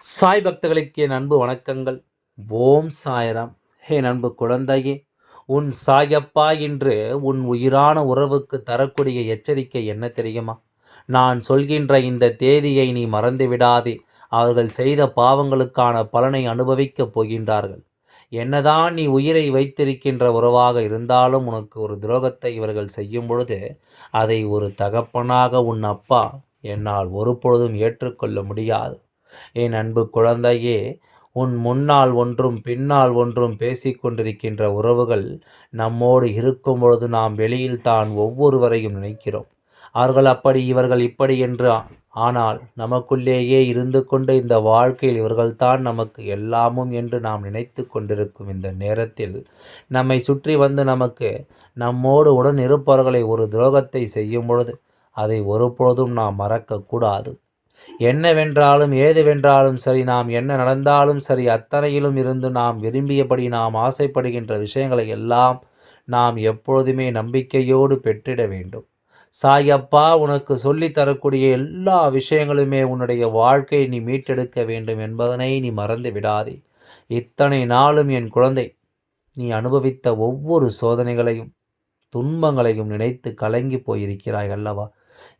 சாய் பக்தர்களுக்கு என் அன்பு வணக்கங்கள். ஓம் சாய்ராம். ஹே அன்பு குழந்தையே உன் சாயப்பா என்று உன் உயிரான உறவுக்கு தரக்கூடிய எச்சரிக்கை என்ன தெரியுமா? நான் சொல்கின்ற இந்த தேதியை நீ மறந்து விடாதே. அவர்கள் செய்த பாவங்களுக்கான பலனை அனுபவிக்கப் போகின்றார்கள். என்னதான் நீ உயிரை வைத்திருக்கின்ற உறவாக இருந்தாலும் உனக்கு ஒரு துரோகத்தை இவர்கள் செய்யும் பொழுது அதை ஒரு தகப்பனாக உன் அப்பா என்னால் ஒரு பொழுதும் ஏற்றுக்கொள்ள முடியாது. என் அன்பு குழந்தையே உன் முன்னால் ஒன்றும் பின்னால் ஒன்றும் பேசிக்கொண்டிருக்கின்ற உறவுகள் நம்மோடு இருக்கும் பொழுது நாம் வெளியில் தான் ஒவ்வொருவரையும் நினைக்கிறோம். அவர்கள் அப்படி இவர்கள் இப்படி என்று ஆனால் நமக்குள்ளேயே இருந்து கொண்டு இந்த வாழ்க்கையில் இவர்கள்தான் நமக்கு எல்லாமும் என்று நாம் நினைத்து கொண்டிருக்கும் இந்த நேரத்தில் நம்மை சுற்றி வந்து நமக்கு நம்மோடு உடன் இருப்பவர்களை ஒரு துரோகத்தை செய்யும் பொழுது அதை ஒருபொழுதும் நாம் மறக்கக்கூடாது என்னவென்றாலும் ஏதுவென்றாலும் சரி நாம் என்ன நடந்தாலும் சரி அத்தனையிலும் இருந்து நாம் விரும்பியபடி நாம் ஆசைப்படுகின்ற விஷயங்களை எல்லாம் நாம் எப்பொழுதுமே நம்பிக்கையோடு பெற்றிட வேண்டும். சாயப்பா உனக்கு சொல்லி தரக்கூடிய எல்லா விஷயங்களுமே உன்னுடைய வாழ்க்கையை நீ மீட்டெடுக்க வேண்டும் என்பதனை நீ மறந்து விடாதே. இத்தனை நாளும் என் குழந்தை நீ அனுபவித்த ஒவ்வொரு சோதனைகளையும் துன்பங்களையும் நினைத்து கலங்கி போயிருக்கிறாய் அல்லவா?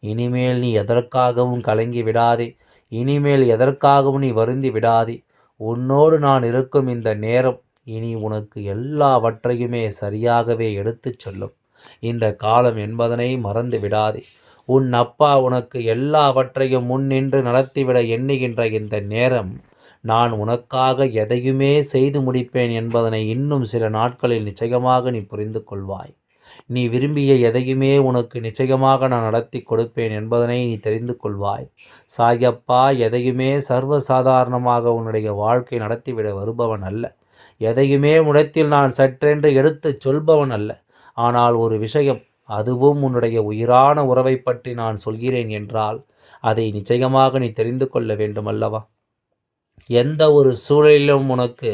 இனிமேல் நீ எதற்காகவும் கலங்கி விடாதே. இனிமேல் எதற்காகவும் நீ வருந்தி விடாதே. உன்னோடு நான் இருக்கும் இந்த நேரம் இனி உனக்கு எல்லாவற்றையுமே சரியாகவே எடுத்துச் சொல்லும். இந்த காலம் என்பதனை மறந்து விடாதே. உன் அப்பா உனக்கு எல்லாவற்றையும் முன்னின்று நடத்திவிட எண்ணுகின்ற இந்த நேரம் நான் உனக்காக எதையுமே செய்து முடிப்பேன் என்பதனை இன்னும் சில நாட்களில் நிச்சயமாக நீ புரிந்து கொள்வாய் நீ விரும்பிய எதையுமே உனக்கு நிச்சயமாக நான் நடத்தி கொடுப்பேன் என்பதனை நீ தெரிந்து கொள்வாய். சாயப்பா எதையுமே சர்வசாதாரணமாக உன்னுடைய வாழ்க்கை நடத்திவிட வருபவன் அல்ல. எதையுமே உடத்தில் நான் சற்றென்று எடுத்துச் சொல்பவன் அல்ல. ஆனால் ஒரு விஷயம் அதுவும் உன்னுடைய உயிரான உறவை பற்றி நான் சொல்கிறேன் என்றால் அதை நிச்சயமாக நீ தெரிந்து கொள்ள வேண்டும் அல்லவா? எந்த ஒரு சூழலிலும் உனக்கு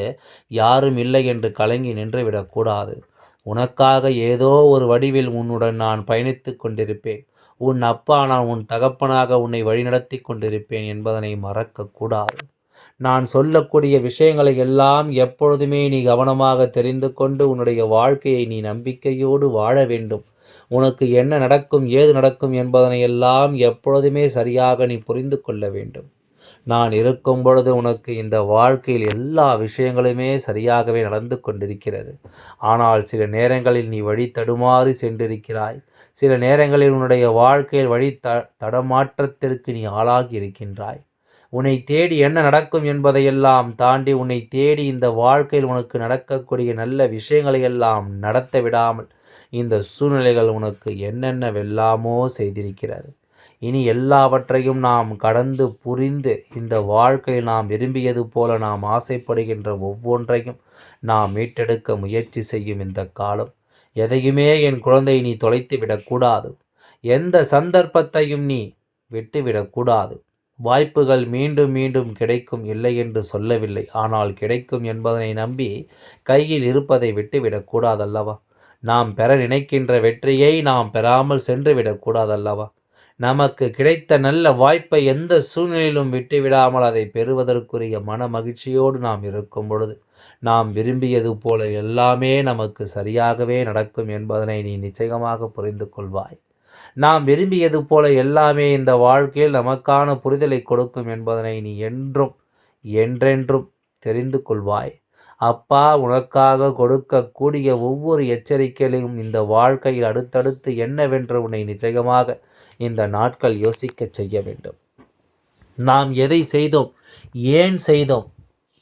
யாரும் இல்லை என்று கலங்கி நின்றுவிடக்கூடாது உனக்காக ஏதோ ஒரு வடிவில் உன்னுடன் நான் பயணித்து கொண்டிருப்பேன். உன் அப்பா நான் உன் தகப்பனாக உன்னை வழிநடத்தி கொண்டிருப்பேன் என்பதனை மறக்கக்கூடாது நான் சொல்லக்கூடிய விஷயங்களை எல்லாம் எப்பொழுதுமே நீ கவனமாக தெரிந்து கொண்டு உன்னுடைய வாழ்க்கையை நீ நம்பிக்கையோடு வாழ வேண்டும். உனக்கு என்ன நடக்கும் ஏது நடக்கும் என்பதனை எல்லாம் எப்பொழுதுமே சரியாக நீ புரிந்து கொள்ள வேண்டும். நான் இருக்கும் பொழுது உனக்கு இந்த வாழ்க்கையில் எல்லா விஷயங்களுமே சரியாகவே நடந்து கொண்டிருக்கிறது. ஆனால் சில நேரங்களில் நீ வழி தடுமாறி சென்றிருக்கிறாய். சில நேரங்களில் உன்னுடைய வாழ்க்கையில் வழி த தடமாற்றத்திற்கு நீ ஆளாகி இருக்கின்றாய். உன்னை தேடி என்ன நடக்கும் என்பதையெல்லாம் தாண்டி உன்னை தேடி இந்த வாழ்க்கையில் உனக்கு நடக்கக்கூடிய நல்ல விஷயங்களை எல்லாம் நடத்த விடாமல் இந்த சூழ்நிலைகள் உனக்கு என்னென்னவெல்லாமோ செய்திருக்கிறது. இனி எல்லாவற்றையும் நாம் கடந்து புரிந்து இந்த வாழ்க்கையில் நாம் விரும்பியது போல நாம் ஆசைப்படுகின்ற ஒவ்வொன்றையும் நாம் மீட்டெடுக்க முயற்சி செய்யும் இந்த காலம். எதையுமே என் குழந்தை நீ தொலைத்து விடக்கூடாது. எந்த சந்தர்ப்பத்தையும் நீ விட்டுவிடக்கூடாது வாய்ப்புகள் மீண்டும் மீண்டும் கிடைக்கும் இல்லை என்று சொல்லவில்லை. ஆனால் கிடைக்கும் என்பதனை நம்பி கையில் இருப்பதை விட்டுவிடக்கூடாதல்லவா நாம் பெற நினைக்கின்ற வெற்றியை நாம் பெறாமல் சென்று விடக்கூடாதல்லவா? நமக்கு கிடைத்த நல்ல வாய்ப்பை எந்த சூழ்நிலையிலும் விட்டுவிடாமல் அதை பெறுவதற்குரிய மன மகிழ்ச்சியோடு நாம் இருக்கும் பொழுது நாம் விரும்பியது போல எல்லாமே நமக்கு சரியாகவே நடக்கும் என்பதனை நீ நிச்சயமாக புரிந்து கொள்வாய். நாம் விரும்பியது போல எல்லாமே இந்த வாழ்க்கையில் நமக்கான புரிதலை கொடுக்கும் என்பதனை நீ என்றும் என்றென்றும் தெரிந்து கொள்வாய். அப்பா உனக்காக கொடுக்கக்கூடிய ஒவ்வொரு எச்சரிக்கையிலும் இந்த வாழ்க்கையில் அடுத்தடுத்து என்னவென்று உன்னை நிச்சயமாக இந்த நாட்கள் யோசிக்க செய்ய வேண்டும். நாம் எதை செய்தோம்? ஏன் செய்தோம்?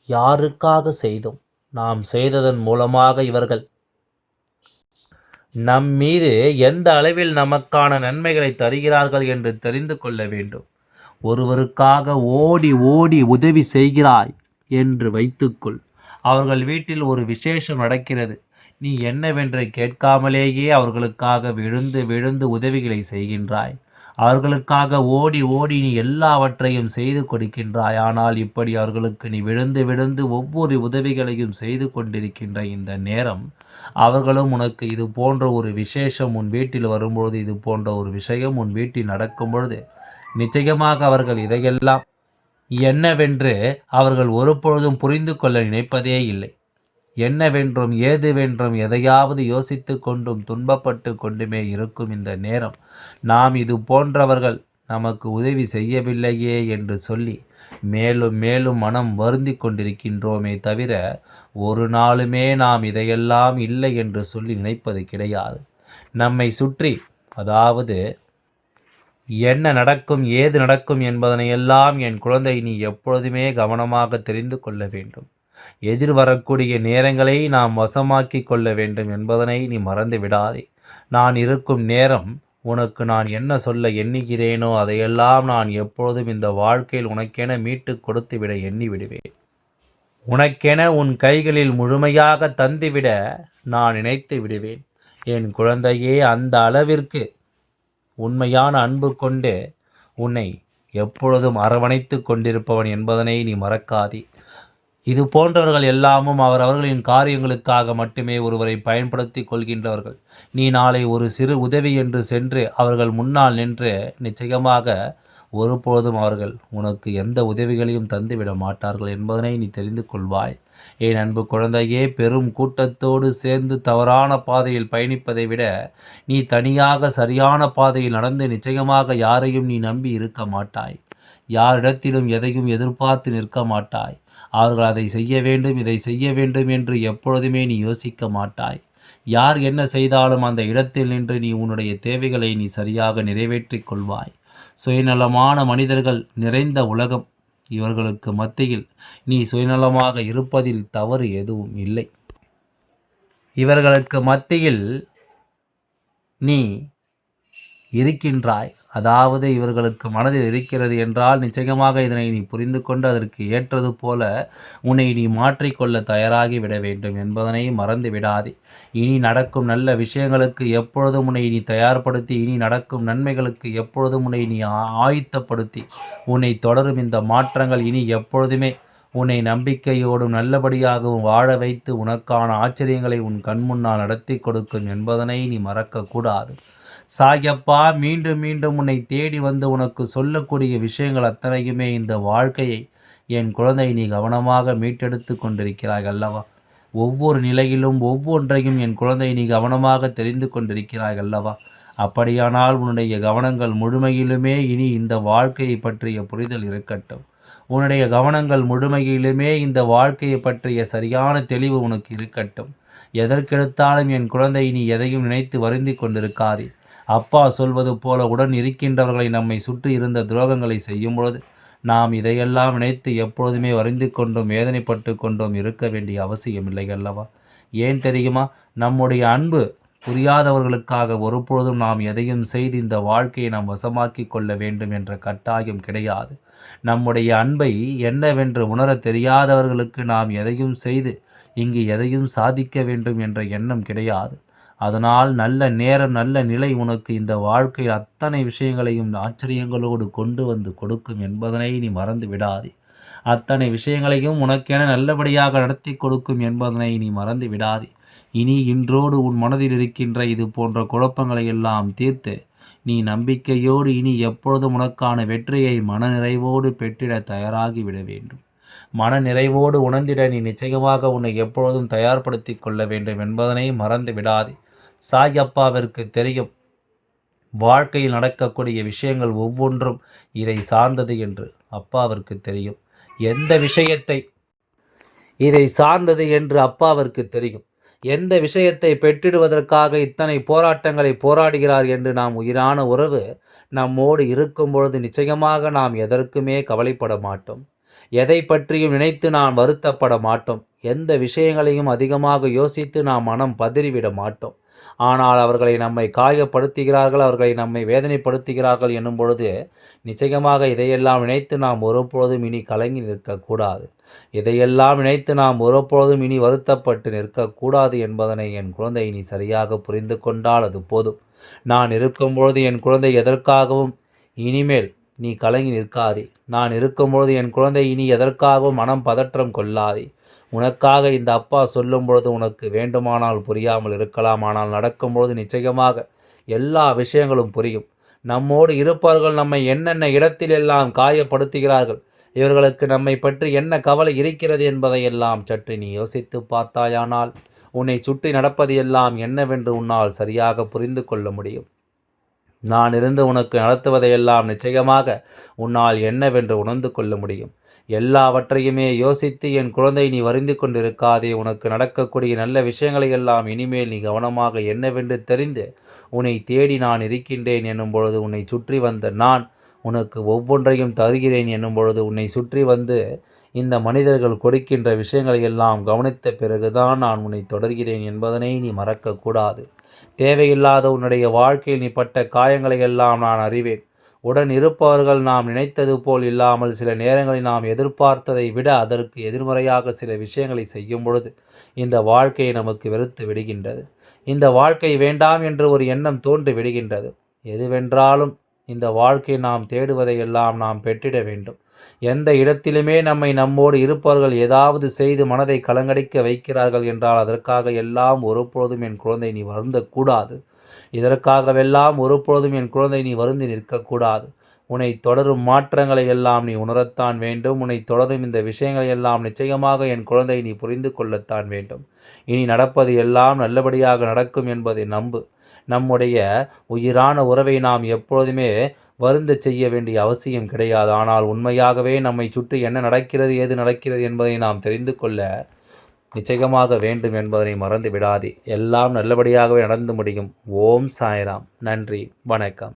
யாருக்காக செய்தோம்? நாம் செய்ததன் மூலமாக இவர்கள் நம் மீது எந்த அளவில் நமக்கான நன்மைகளை தருகிறார்கள் என்று தெரிந்து கொள்ள வேண்டும். ஒருவருக்காக ஓடி ஓடி உதவி செய்கிறாய் என்று வைத்துக்கொள். அவர்கள் வீட்டில் ஒரு விசேஷம் நடக்கிறது. நீ என்னவென்று கேட்காமலேயே அவர்களுக்காக விழுந்து விழுந்து உதவிகளை செய்கின்றாய். அவர்களுக்காக ஓடி ஓடி நீ எல்லாவற்றையும் செய்து கொடுக்கின்றாய். ஆனால் இப்படி அவர்களுக்கு நீ விழுந்து விழுந்து ஒவ்வொரு உதவிகளையும் செய்து கொண்டிருக்கின்ற இந்த நேரம் அவர்களும் உனக்கு இது போன்ற ஒரு விசேஷம் உன் வீட்டில் வரும்பொழுது இது போன்ற ஒரு விஷயம் உன் வீட்டில் நடக்கும் பொழுது நிச்சயமாக அவர்கள் இதையெல்லாம் என்னவென்று அவர்கள் ஒருபொழுதும் புரிந்து கொள்ள நினைப்பதே இல்லை. என்னவென்றும் ஏதுவென்றும் எதையாவது யோசித்து கொண்டும் துன்பப்பட்டு கொண்டுமே இருக்கும் இந்த நேரம். நாம் இது போன்றவர்கள் நமக்கு உதவி செய்யவில்லையே என்று சொல்லி மேலும் மேலும் மனம் வருந்தி கொண்டிருக்கின்றோமே தவிர ஒரு நாளுமே நாம் இதையெல்லாம் இல்லை என்று சொல்லி நினைப்பது கிடையாது. நம்மை சுற்றி அதாவது என்ன நடக்கும் ஏது நடக்கும் என்பதனையெல்லாம் என் குழந்தை நீ எப்பொழுதுமே கவனமாக தெரிந்து கொள்ள வேண்டும். எதிர்வரக்கூடிய நேரங்களை நாம் வசமாக்கி கொள்ள வேண்டும் என்பதனை நீ மறந்து விடாதே. நான் இருக்கும் நேரம் உனக்கு நான் என்ன சொல்ல எண்ணுகிறேனோ அதையெல்லாம் நான் எப்பொழுதும் இந்த வாழ்க்கையில் உனக்கென மீட்டு கொடுத்து விட எண்ணி விடுவேன் உனக்கென உன் கைகளில் முழுமையாக தந்துவிட நான் நினைத்து விடுவேன். என் குழந்தையே அந்த அளவிற்கு உண்மையான அன்பு கொண்டு உன்னை எப்பொழுதும் அரவணைத்து கொண்டிருப்பவன் என்பதனை நீ மறக்காதே. இது போன்றவர்கள் எல்லாமும் அவர் அவர்களின் காரியங்களுக்காக மட்டுமே ஒருவரை பயன்படுத்தி கொள்கின்றவர்கள். நீ நாளை ஒரு சிறு உதவி என்று சென்று அவர்கள் முன்னால் நின்று நிச்சயமாக ஒருபொழுதும் அவர்கள் உனக்கு எந்த உதவிகளையும் தந்துவிட மாட்டார்கள் என்பதனை நீ தெரிந்து கொள்வாய். என் அன்பு குழந்தையே பெரும் கூட்டத்தோடு சேர்ந்து தவறான பாதையில் பயணிப்பதை விட நீ தனியாக சரியான பாதையில் நடந்து நிச்சயமாக யாரையும் நீ நம்பி இருக்க மாட்டாய். யாரிடத்திலும் எதையும் எதிர்பார்த்து நிற்க மாட்டாய். அவர்கள் அதை செய்ய வேண்டும் இதை செய்ய வேண்டும் என்று எப்பொழுதுமே நீ யோசிக்க மாட்டாய். யார் என்ன செய்தாலும் அந்த இடத்தில் நின்று நீ உன்னுடைய தேவைகளை நீ சரியாக நிறைவேற்றிக் கொள்வாய். சுயநலமான மனிதர்கள் நிறைந்த உலகம். இவர்களுக்கு மத்தியில் நீ சுயநலமாக இருப்பதில் தவறு எதுவும் இல்லை. இவர்களுக்கு மத்தியில் நீ இருக்கின்றாய். அதாவது இவர்களுக்கு மனதில் இருக்கிறது என்றால் நிச்சயமாக இதனை நீ புரிந்து கொண்டு அதற்கு ஏற்றது போல உன்னை நீ மாற்றிக்கொள்ள தயாராகி விட வேண்டும் என்பதனை மறந்து விடாதே. இனி நடக்கும் நல்ல விஷயங்களுக்கு எப்பொழுதும் உன்னை நீ தயார்படுத்தி இனி நடக்கும் நன்மைகளுக்கு எப்பொழுதும் உன்னை நீ ஆயுத்தப்படுத்தி. உன்னை தொடரும் இந்த மாற்றங்கள் இனி எப்பொழுதுமே உன்னை நம்பிக்கையோடும் நல்லபடியாகவும் வாழ வைத்து உனக்கான ஆச்சரியங்களை உன் கண்முன்னால் நடத்தி கொடுக்கும் என்பதனை நீ மறக்கக்கூடாது. சாயப்பா மீண்டும் மீண்டும் உன்னை தேடி வந்து உனக்கு சொல்லக்கூடிய விஷயங்கள் அத்தனையுமே இந்த வாழ்க்கையை என் குழந்தை நீ கவனமாக மீட்டெடுத்து கொண்டிருக்கிறாய் அல்லவா? ஒவ்வொரு நிலையிலும் ஒவ்வொன்றையும் என் குழந்தை நீ கவனமாக தெரிந்து கொண்டிருக்கிறாய் அல்லவா? அப்படியானால் உன்னுடைய கவனங்கள் முழுமையிலுமே இனி இந்த வாழ்க்கையை பற்றிய புரிதல் இருக்கட்டும். உன்னுடைய கவனங்கள் முழுமையிலுமே இந்த வாழ்க்கையை பற்றிய சரியான தெளிவு உனக்கு இருக்கட்டும். எதற்கெடுத்தாலும் என் குழந்தை நீ எதையும் நினைத்து வருந்தி கொண்டிருக்காதே. அப்பா சொல்வது போல உடன் இருக்கின்றவர்களை நம்மை சுற்றி இருந்த துரோகங்களை செய்யும் பொழுது நாம் இதையெல்லாம் நினைத்து எப்பொழுதுமே வரைந்து கொண்டும் வேதனைப்பட்டு கொண்டும் இருக்க வேண்டிய அவசியமில்லை அல்லவா? ஏன் தெரியுமா? நம்முடைய அன்பு புரியாதவர்களுக்காக ஒருபொழுதும் நாம் எதையும் செய்து இந்த வாழ்க்கையை நாம் வசமாக்கி கொள்ள வேண்டும் என்ற கட்டாயம் கிடையாது. நம்முடைய அன்பை என்னவென்று உணர தெரியாதவர்களுக்கு நாம் எதையும் செய்து இங்கு எதையும் சாதிக்க வேண்டும் என்ற எண்ணம் கிடையாது. அதனால் நல்ல நேரம் நல்ல நிலை உனக்கு இந்த வாழ்க்கையில் அத்தனை விஷயங்களையும் ஆச்சரியங்களோடு கொண்டு வந்து கொடுக்கும் என்பதனை நீ மறந்து விடாதே. அத்தனை விஷயங்களையும் உனக்கென நல்லபடியாக நடத்தி கொடுக்கும் என்பதனை நீ மறந்து விடாதே. இனி இன்றோடு உன் மனதில் இருக்கின்ற இது போன்ற குழப்பங்களை எல்லாம் தீர்த்து நீ நம்பிக்கையோடு இனி எப்பொழுதும் உனக்கான வெற்றியை மனநிறைவோடு பெற்றிட தயாராகி விட வேண்டும். மன நிறைவோடு உணர்ந்திட நீ நிச்சயமாக உன்னை எப்பொழுதும் தயார்படுத்தி கொள்ள வேண்டும் என்பதனை மறந்து விடாதே. சாயப்பாவிற்கு தெரியும். வாழ்க்கையில் நடக்கக்கூடிய விஷயங்கள் ஒவ்வொன்றும் இதை சார்ந்தது என்று அப்பாவிற்கு தெரியும். எந்த விஷயத்தை இதை சார்ந்தது என்று அப்பாவிற்கு தெரியும். எந்த விஷயத்தை பெற்றிடுவதற்காக இத்தனை போராட்டங்களை போராடுகிறார் என்று நாம் உயிரான உறவு நம்மோடு இருக்கும் பொழுது நிச்சயமாக நாம் எதற்குமே கவலைப்பட மாட்டோம். எதை பற்றியும் நினைத்து நாம் வருத்தப்பட மாட்டோம். எந்த விஷயங்களையும் அதிகமாக யோசித்து நாம் மனம் பதறிவிட மாட்டோம். ஆனால் அவர்களை நம்மை காயப்படுத்துகிறார்கள் அவர்களை நம்மை வேதனைப்படுத்துகிறார்கள் என்னும் பொழுது நிச்சயமாக இதையெல்லாம் நினைத்து நாம் ஒருபொழுதும் இனி கலங்கி நிற்கக்கூடாது. இதையெல்லாம் நினைத்து நாம் ஒருபொழுதும் இனி வருத்தப்பட்டு நிற்கக்கூடாது என்பதனை என் குழந்தை இனி சரியாக புரிந்து கொண்டால் அது போதும். நான் இருக்கும் பொழுது என் குழந்தை எதற்காகவும் இனிமேல் நீ கலங்கி நிற்காதே. நான் இருக்கும்பொழுது என் குழந்தை இனி எதற்காகவும் மனம் பதற்றம் கொள்ளாதே. உனக்காக இந்த அப்பா சொல்லும் பொழுது உனக்கு வேண்டுமானால் புரியாமல் இருக்கலாம் ஆனால் நடக்கும்பொழுது நிச்சயமாக எல்லா விஷயங்களும் புரியும். நம்மோடு இருப்பவர்கள் நம்மை என்னென்ன இடத்திலெல்லாம் காயப்படுத்துகிறார்கள் இவர்களுக்கு நம்மை பற்றி என்ன கவலை இருக்கிறது என்பதையெல்லாம் சற்று நீ யோசித்து பார்த்தாயானால் உன்னை சுற்றி நடப்பது எல்லாம் என்னவென்று உன்னால் சரியாக புரிந்து கொள்ள முடியும். நான் இருந்து உனக்கு நடத்துவதையெல்லாம் நிச்சயமாக உன்னால் என்னவென்று உணர்ந்து கொள்ள முடியும். எல்லாவற்றையுமே யோசித்து என் குழந்தை நீ வருந்து கொண்டிருக்காதே. உனக்கு நடக்கக்கூடிய நல்ல விஷயங்களை எல்லாம் இனிமேல் நீ கவனமாக என்னவென்று தெரிந்து உன்னை தேடி நான் இருக்கின்றேன் என்னும் பொழுது உன்னை சுற்றி வந்த நான் உனக்கு ஒவ்வொன்றையும் தருகிறேன் என்னும் பொழுது உன்னை சுற்றி வந்து இந்த மனிதர்கள் கொடுக்கின்ற விஷயங்களை எல்லாம் கவனித்த பிறகுதான் நான் உன்னை தொடர்கிறேன் என்பதனை நீ மறக்கக்கூடாது. தேவையில்லாத உன்னுடைய வாழ்க்கையில் நீ பட்ட காயங்களை எல்லாம் நான் அறிவேன். உடன் இருப்பவர்கள் நாம் நினைத்தது போல் இல்லாமல் சில நேரங்களில் நாம் எதிர்பார்த்ததை விட அதற்கு எதிர்மறையாக சில விஷயங்களை செய்யும் பொழுது இந்த வாழ்க்கையை நமக்கு வெறுத்து விடுகின்றது. இந்த வாழ்க்கை வேண்டாம் என்று ஒரு எண்ணம் தோன்றி விடுகின்றது எதுவென்றாலும் இந்த வாழ்க்கை நாம் தேடுவதையெல்லாம் நாம் பெற்றிட வேண்டும். எந்த இடத்திலுமே நம்மை நம்மோடு இருப்பவர்கள் ஏதாவது செய்து மனதை கலங்கடிக்க வைக்கிறார்கள் என்றால் அதற்காக எல்லாம் ஒருபொழுதும் என் குழந்தை நீ வருந்தக்கூடாது. இதற்காகவெல்லாம் ஒருபொழுதும் என் குழந்தை நீ வருந்தி நிற்கக்கூடாது. உன்னை தொடரும் மாற்றங்களை எல்லாம் நீ உணரத்தான் வேண்டும். உன்னை தொடரும் இந்த விஷயங்களை எல்லாம் நிச்சயமாக என் குழந்தை நீ புரிந்து கொள்ளத்தான் வேண்டும். இனி நடப்பது எல்லாம் நல்லபடியாக நடக்கும் என்பதை நம்பு. நம்முடைய உயிரான உறவை நாம் எப்பொழுதுமே வருந்த செய்ய வேண்டிய அவசியம் கிடையாது. ஆனால் உண்மையாகவே நம்மை சுற்றி என்ன நடக்கிறது ஏது நடக்கிறது என்பதை நாம் தெரிந்து கொள்ள நிச்சயமாக வேண்டும் என்பதனை மறந்து விடாதே. எல்லாம் நல்லபடியாகவே நடந்து முடியும். ஓம் சாய்ராம். நன்றி. வணக்கம்.